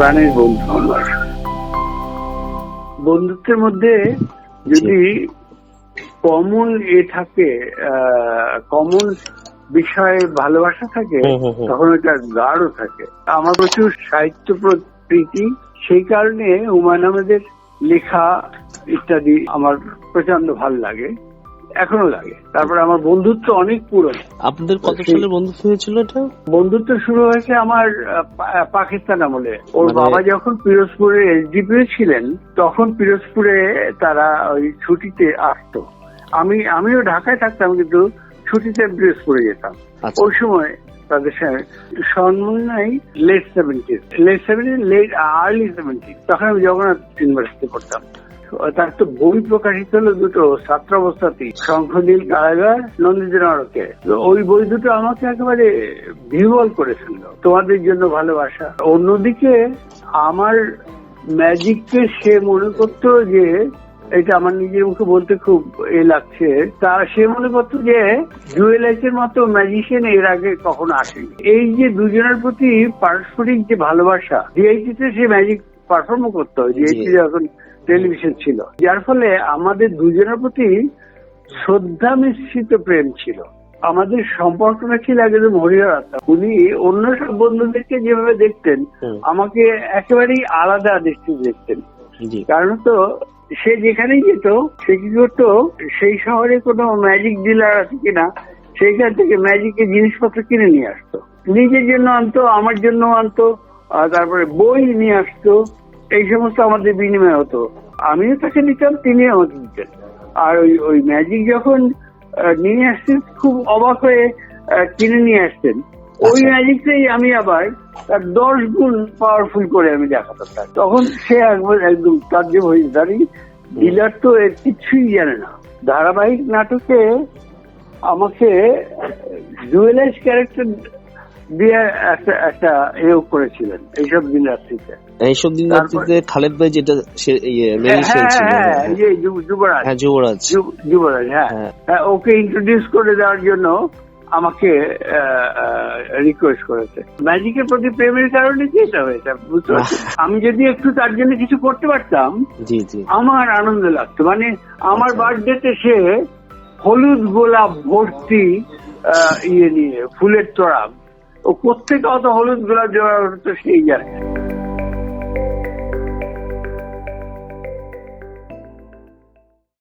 প্রাণের বন্ধু আমার। বন্ধুত্বের মধ্যে যদি কমন এ থাকে কমন বিষয়ে ভালোবাসা থাকে। তখন এটা গাঢ় থাকে। আমার প্রচুর সাহিত্য প্র- প্রীতি সেই কারণে হুমায়ুন আহমেদের লেখা ইত্যাদি আমার প্রচণ্ড ভালো লাগে। এখনও লাগে। তারপরে আমার বন্ধুত্ব অনেক পুরনো। আপনাদের কত সালে বন্ধুত্ব হয়েছিল এটা? বন্ধুত্ব শুরু হয়েছে আমার পাকিস্তান আমলে। ওর মানে- বাবা যখন পিরোজপুরে এসডিপি ছিলেন তখন পিরোজপুরে তারা ওই ছুটিতে আসতো। আমি আমিও ঢাকায় থাকতাম কিন্তু ছুটিতে পিরোজপুরে যেতাম। আচ্ছা। ওই সময় তাদের Sanmoy late seventy late seventy late early seventy তখন আমি জগন্নাথ ইউনিভার্সিটি পড়তাম। তার তো বই প্রকাশিত হলো দুটো ছাত্র অবস্থাতেই শঙ্খনীল কারাগার নন্দিত নরকে ওই বই দুটো আমাকে একেবারে বিহ্বল করেছিল তোমাদের জন্য ভালোবাসা। অন্যদিকে আমার ম্যাজিককে সে মনে করতো যে, এটা আমার নিজের মুখে বলতে খুব এ লাগছে, তা সে মনে করতো যে জুয়েলাইসের মতো ম্যাজিশিয়ান এর আগে কখনো আসেনি। এই যে দুজনের প্রতি পারস্পরিক যে ভালোবাসা ডিআইটিতে সে ম্যাজিক পারফর্ম করতো জি। যখন টেলিভিশন ছিল। যার ফলে আমাদের দুজনের প্রতি শ্রদ্ধা মিশ্রিত প্রেম ছিল। আমাদের সম্পর্কটা ছিল একদম হরিহরাতা উনি অন্য সব বন্ধুদেরকে যেভাবে দেখতেন আমাকে একেবারেই আলাদা দৃষ্টিতে দেখতেন। কারণ তো সে যেখানেই যেত সে কি করতো সেই শহরে কোনো ম্যাজিক ডিলার আছে কিনা সেইখান থেকে ম্যাজিকের জিনিসপত্র কিনে নিয়ে আসতো। নিজের জন্য আনতো আমার জন্য আনতো তারপরে বই নিয়ে আসতো। এই সমস্ত আমাদের বিনিময় হতো। আমিও তাকে নিতাম তিনি আমাকে দিতেন। আর ওই ওই ম্যাজিক যখন নিয়ে আসতেন খুব অবাক হয়ে কিনে নিয়ে আসতেন। ওই আচ্ছা। ম্যাজিকটাই আমি আবার তার দশ গুণ পাওয়ারফুল করে আমি দেখাতাম। তখন সে একবার একদম তাজ্জব হয়ে দাঁড়িয়ে ডিলার তো এর কিছুই জানে না। ধারাবাহিক নাটকে আমাকে জুয়েলাইজ ক্যারেক্টার দিয়ে একটা করেছিলেন এইসব দিন রাত্রিতে এইসব দিন রাত্রিতে খালেদ ভাই যেটা ইয়ে হ্যাঁ হ্যাঁ এই যে যু- যুবরাজ। হ্যাঁ যুবরাজ। যুবরাজ হ্যাঁ। হ্যাঁ। হ্যাঁ, ওকে ইন্ট্রোডিউস করে দেওয়ার জন্য আমাকে রিকোয়েস্ট করেছে। ম্যাজিকের প্রতি প্রেমের কারণে কি এটা হয়েছে? বুঝতে আমি যদি একটু তার জন্য কিছু করতে পারতাম জি জি। আমার আনন্দ লাগতো। মানে আমার আচ্ছা। বার্থডেতে সে হলুদ গোলাপ ভর্তি ইয়ে নিয়ে ফুলের তোড়া ও কোথেকে অত হলুদ গোলাপ হতো সেই জানে।